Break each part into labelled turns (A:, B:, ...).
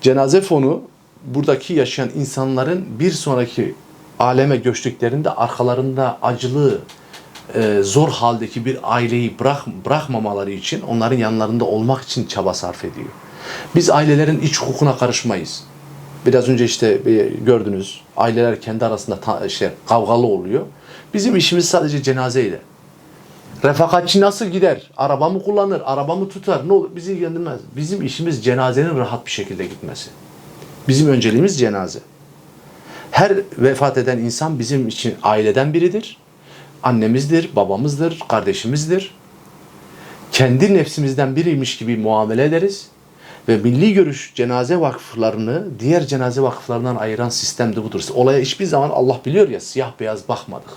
A: Cenaze fonu buradaki yaşayan insanların bir sonraki aleme göçtüklerinde arkalarında acılı, e, zor haldeki bir aileyi bırak, bırakmamaları için onların yanlarında olmak için çaba sarf ediyor. Biz ailelerin iç hukukuna karışmayız. Biraz önce işte e, gördünüz aileler kendi arasında ta, şey, kavgalı oluyor. Bizim işimiz sadece cenazeyle. Refakatçi nasıl gider? Araba mı kullanır? Araba mı tutar? Ne olur? Bizi ilgilendirmez. Bizim işimiz cenazenin rahat bir şekilde gitmesi. Bizim önceliğimiz cenaze. Her vefat eden insan bizim için aileden biridir. Annemizdir, babamızdır, kardeşimizdir. Kendi nefsimizden biriymiş gibi muamele ederiz. Ve milli görüş cenaze vakıflarını diğer cenaze vakıflarından ayıran sistem de budur. Olaya hiçbir zaman Allah biliyor ya siyah beyaz bakmadık.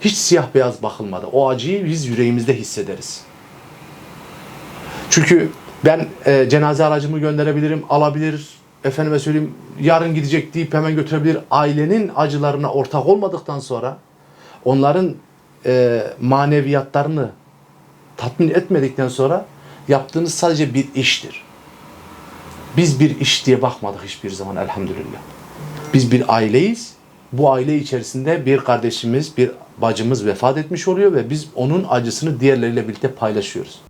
A: Hiç siyah beyaz bakılmadı. O acıyı biz yüreğimizde hissederiz. Çünkü ben e, cenaze aracımı gönderebilirim, alabilir, efendime söyleyeyim yarın gidecek deyip hemen götürebilir. Ailenin acılarına ortak olmadıktan sonra onların e, maneviyatlarını tatmin etmedikten sonra yaptığınız sadece bir iştir. Biz bir iş diye bakmadık hiçbir zaman elhamdülillah. Biz bir aileyiz. Bu aile içerisinde bir kardeşimiz, bir bacımız vefat etmiş oluyor ve biz onun acısını diğerleriyle birlikte paylaşıyoruz.